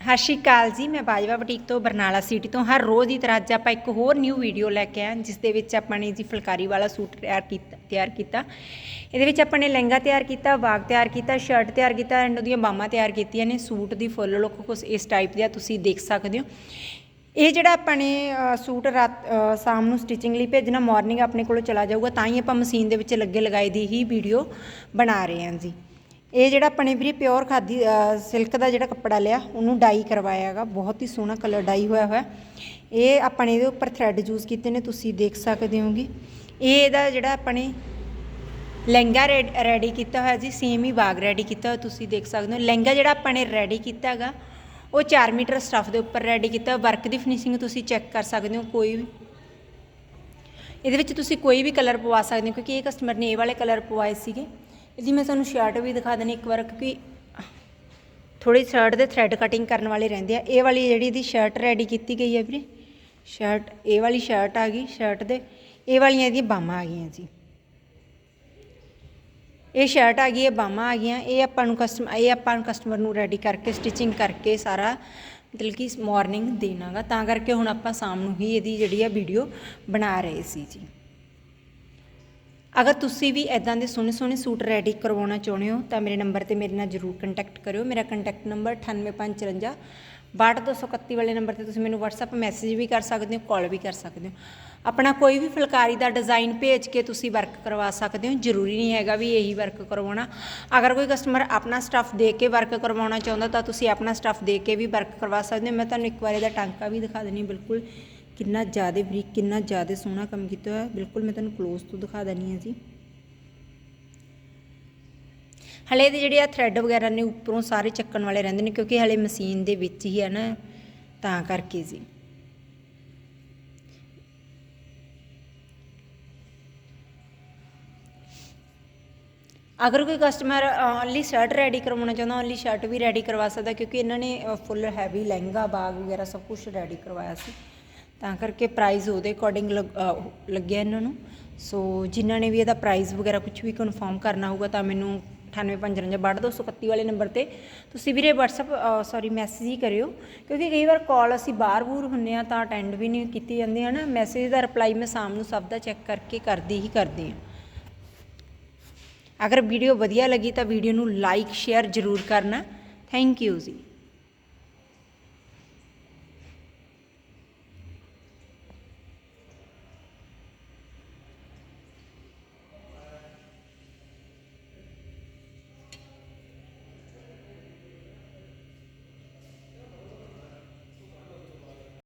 ਸਤਿ ਸ਼੍ਰੀ ਅਕਾਲ ਜੀ, ਮੈਂ ਬਾਜਵਾ ਬੁਟੀਕ ਤੋਂ ਬਰਨਾਲਾ ਸਿਟੀ ਤੋਂ। ਹਰ ਰੋਜ਼ ਦੀ ਤਰ੍ਹਾਂ ਅੱਜ ਆਪਾਂ ਇੱਕ ਹੋਰ ਨਿਊ ਵੀਡੀਓ ਲੈ ਕੇ ਆਏ ਜਿਸ ਦੇ ਵਿੱਚ ਆਪਾਂ ਨੇ ਜੀ ਫੁਲਕਾਰੀ ਵਾਲਾ ਸੂਟ ਤਿਆਰ ਕੀਤਾ ਤਿਆਰ ਕੀਤਾ। ਇਹਦੇ ਵਿੱਚ ਆਪਾਂ ਨੇ ਲਹਿੰਗਾ ਤਿਆਰ ਕੀਤਾ ਬਾਗ ਤਿਆਰ ਕੀਤਾ ਸ਼ਰਟ ਤਿਆਰ ਕੀਤਾ ਐਂਡ ਉਹਦੀਆਂ ਬਾਹਾਂ ਤਿਆਰ ਕੀਤੀਆਂ ਨੇ। ਸੂਟ ਦੀ ਫੁੱਲ ਲੁੱਕ ਕੁਛ ਇਸ ਟਾਈਪ ਦੀ ਆ, ਤੁਸੀਂ ਦੇਖ ਸਕਦੇ ਹੋ। ਇਹ ਜਿਹੜਾ ਆਪਾਂ ਨੇ ਸੂਟ ਰਾਤ ਸ਼ਾਮ ਨੂੰ ਸਟਿਚਿੰਗ ਲਈ ਭੇਜਣਾ ਮਾਰਨਿੰਗ ਆਪਣੇ ਕੋਲੋਂ ਚਲਾ ਜਾਊਗਾ, ਤਾਂ ਹੀ ਆਪਾਂ ਮਸ਼ੀਨ ਦੇ ਵਿੱਚ ਲੱਗੇ ਲਗਾਏ ਦੀ ਹੀ ਵੀਡੀਓ ਬਣਾ ਰਹੇ ਹਾਂ ਜੀ। ਇਹ ਜਿਹੜਾ ਆਪਣੇ ਵੀਰੇ ਪਿਓਰ ਖਾਦੀ ਸਿਲਕ ਦਾ ਜਿਹੜਾ ਕੱਪੜਾ ਲਿਆ, ਉਹਨੂੰ ਡਾਈ ਕਰਵਾਇਆ ਹੈਗਾ। ਬਹੁਤ ਹੀ ਸੋਹਣਾ ਕਲਰ ਡਾਈ ਹੋਇਆ ਹੋਇਆ। ਇਹ ਆਪਾਂ ਨੇ ਇਹਦੇ ਉੱਪਰ ਥ੍ਰੈਡ ਯੂਜ਼ ਕੀਤੇ ਨੇ, ਤੁਸੀਂ ਦੇਖ ਸਕਦੇ ਹੋਗੇ ਇਹ ਇਹਦਾ ਜਿਹੜਾ ਆਪਾਂ ਨੇ ਲਹਿੰਗਾ ਰੈਡੀ ਕੀਤਾ ਹੋਇਆ ਜੀ ਸੇਮ ਹੀ ਬਾਗ ਰੈਡੀ ਕੀਤਾ ਹੋਇਆ, ਤੁਸੀਂ ਦੇਖ ਸਕਦੇ ਹੋ। ਲਹਿੰਗਾ ਜਿਹੜਾ ਆਪਾਂ ਨੇ ਰੈਡੀ ਕੀਤਾ ਹੈਗਾ, ਉਹ 4 ਮੀਟਰ ਸਟਫ ਦੇ ਉੱਪਰ ਰੈਡੀ ਕੀਤਾ ਵਰਕ ਦੀ ਫਿਨਿਸ਼ਿੰਗ ਤੁਸੀਂ ਚੈੱਕ ਕਰ ਸਕਦੇ ਹੋ, ਕੋਈ ਵੀ। ਇਹਦੇ ਵਿੱਚ ਤੁਸੀਂ ਕੋਈ ਵੀ ਕਲਰ ਪਵਾ ਸਕਦੇ ਹੋ, ਕਿਉਂਕਿ ਇਹ ਕਸਟਮਰ ਨੇ ਇਹ ਵਾਲੇ ਕਲਰ ਪਵਾਏ ਸੀਗੇ। ਇਹਦੀ ਮੈਂ ਤੁਹਾਨੂੰ ਸ਼ਰਟ ਵੀ ਦਿਖਾ ਦੇਣੀ ਇੱਕ ਵਾਰ, ਕਿਉਂਕਿ ਥੋੜੀ ਸ਼ਰਟ ਦੇ ਥ੍ਰੈਡ ਕਟਿੰਗ ਕਰਨ ਵਾਲੇ ਰਹਿੰਦੇ ਆ। ਇਹ ਵਾਲੀ ਜਿਹੜੀ ਇਹਦੀ ਸ਼ਰਟ ਰੈਡੀ ਕੀਤੀ ਗਈ ਹੈ ਵੀਰੇ ਸ਼ਰਟ ਇਹ ਵਾਲੀ ਸ਼ਰਟ ਆ ਗਈ ਸ਼ਰਟ ਦੇ। ਇਹ ਵਾਲੀਆਂ ਇਹਦੀਆਂ ਬਾਹਾਂ ਆ ਗਈਆਂ ਜੀ। ਇਹ ਸ਼ਰਟ ਆ ਗਈ, ਇਹ ਬਾਹਾਂ ਆ ਗਈਆਂ। ਇਹ ਆਪਾਂ ਨੂੰ ਕਸਟਮ ਇਹ ਆਪਾਂ ਨੂੰ ਕਸਟਮਰ ਨੂੰ ਰੈਡੀ ਕਰਕੇ ਸਟਿਚਿੰਗ ਕਰਕੇ ਸਾਰਾ ਮਤਲਬ ਕਿ ਮਾਰਨਿੰਗ ਦੇਣਾਗਾ। ਤਾਂ ਕਰਕੇ ਹੁਣ ਆਪਾਂ ਸ਼ਾਮ ਨੂੰ ਹੀ ਇਹਦੀ ਜਿਹੜੀ ਆ ਵੀਡੀਓ ਬਣਾ ਰਹੇ ਸੀ ਜੀ। ਅਗਰ ਤੁਸੀਂ ਵੀ ਐਦਾਂ ਦੇ ਸੋਹਣੇ ਸੋਹਣੇ ਸੂਟ ਰੈਡੀ ਕਰਵਾਉਣਾ ਚਾਹੁੰਦੇ ਹੋ, ਤਾਂ ਮੇਰੇ ਨੰਬਰ ਤੇ ਮੇਰੇ ਨਾਲ ਜਰੂਰ ਕੰਟੈਕਟ ਕਰਿਓ। ਮੇਰਾ ਕੰਟੈਕਟ ਨੰਬਰ 98554 62231 ਵਾਲੇ ਨੰਬਰ ਤੇ ਤੁਸੀਂ ਮੈਨੂੰ WhatsApp ਮੈਸੇਜ ਵੀ ਕਰ ਸਕਦੇ ਹੋ ਕਾਲ ਵੀ ਕਰ ਸਕਦੇ ਹੋ। ਆਪਣਾ ਕੋਈ ਵੀ ਫੁਲਕਾਰੀ ਦਾ ਡਿਜ਼ਾਈਨ ਭੇਜ ਕੇ ਤੁਸੀਂ ਵਰਕ ਕਰਵਾ ਸਕਦੇ ਹੋ। ਜ਼ਰੂਰੀ ਨਹੀਂ ਹੈਗਾ ਵੀ ਇਹੀ ਵਰਕ ਕਰਵਾਉਣਾ। ਅਗਰ ਕੋਈ ਕਸਟਮਰ ਆਪਣਾ ਸਟੱਫ ਦੇ ਕੇ ਵਰਕ ਕਰਵਾਉਣਾ ਚਾਹੁੰਦਾ, ਤਾਂ ਤੁਸੀਂ ਆਪਣਾ ਸਟੱਫ ਦੇ ਕੇ ਵੀ ਵਰਕ ਕਰਵਾ ਸਕਦੇ ਹੋ। ਮੈਂ ਤੁਹਾਨੂੰ ਇੱਕ ਵਾਰ ਇਹਦਾ ਟਾਂਕਾ ਵੀ ਦਿਖਾ ਦੇਣੀ ਬਿਲਕੁਲ। ਕਿੰਨਾ ਜ਼ਿਆਦਾ ਬਰੀਕ, ਕਿੰਨਾ ਜ਼ਿਆਦਾ ਸੋਹਣਾ ਕੰਮ ਕੀਤਾ ਹੋਇਆ। ਬਿਲਕੁਲ ਮੈਂ ਤੁਹਾਨੂੰ ক্লোਜ਼ ਤੋਂ ਦਿਖਾ ਦੇਣੀ ਹੈ ਜੀ। ਹਲੇ ਦੇ ਜਿਹੜੇ ਆ ਥ੍ਰੈਡ ਵਗੈਰਾ ਨੇ, ਉੱਪਰੋਂ ਸਾਰੇ ਚੱਕਣ ਵਾਲੇ ਰਹਿੰਦੇ ਨੇ, ਕਿਉਂਕਿ ਹਲੇ ਮਸ਼ੀਨ ਦੇ ਵਿੱਚ ਹੀ ਹੈ ਨਾ, ਤਾਂ ਕਰਕੇ ਜੀ। ਅਗਰ ਕੋਈ ਕਸਟਮਰ ਓਨਲੀ ਸ਼ਰਟ ਰੈਡੀ ਕਰਵਾਉਣਾ ਚਾਹੁੰਦਾ ਓਨਲੀ ਸ਼ਰਟ ਵੀ ਰੈਡੀ ਕਰਵਾ ਸਕਦਾ, ਕਿਉਂਕਿ ਇਹਨਾਂ ਨੇ ਫੁੱਲ ਹੈਵੀ ਲਹਿੰਗਾ, ਬਾਗ ਵਗੈਰਾ ਸਭ ਕੁਝ ਰੈਡੀ ਕਰਵਾਇਆ ਸੀ। ਤਾਂ ਕਰਕੇ ਪ੍ਰਾਈਸ ਉਹਦੇ ਅਕੋਰਡਿੰਗ ਲੱਗਿਆ ਇਹਨਾਂ ਨੂੰ। ਸੋ ਜਿਨ੍ਹਾਂ ਨੇ ਵੀ ਇਹਦਾ ਪ੍ਰਾਈਸ ਵਗੈਰਾ ਕੁਝ ਵੀ ਕਨਫਰਮ ਕਰਨਾ ਹੋਊਗਾ ਤਾਂ ਮੈਨੂੰ 9855 ਵਾਲੇ ਨੰਬਰ ਤੇ ਤੁਸੀਂ ਵੀਰੇ WhatsApp ਸੌਰੀ ਮੈਸੇਜ ਹੀ ਕਰਿਓ। ਕਿਉਂਕਿ ਕਈ ਵਾਰ ਕਾਲ ਅਸੀਂ ਬਾਹਰ-ਬੂਰ ਹੁੰਨੇ ਆ ਤਾਂ ਅਟੈਂਡ ਵੀ ਨਹੀਂ ਕੀਤੀ ਜਾਂਦੀ ਹੈ ਨਾ ਮੈਸੇਜ ਦਾ ਰਿਪਲਾਈ ਮੈਂ ਸ਼ਾਮ ਨੂੰ ਸਭ ਦਾ ਚੈੱਕ ਕਰਕੇ ਕਰਦੀ ਹੀ ਕਰਦੀ ਹਾਂ। ਅਗਰ ਵੀਡੀਓ ਵਧੀਆ ਲੱਗੀ ਤਾਂ ਵੀਡੀਓ ਨੂੰ ਲਾਈਕ ਸ਼ੇਅਰ ਜ਼ਰੂਰ ਕਰਨਾ। ਥੈਂਕ ਯੂ ਜੀ।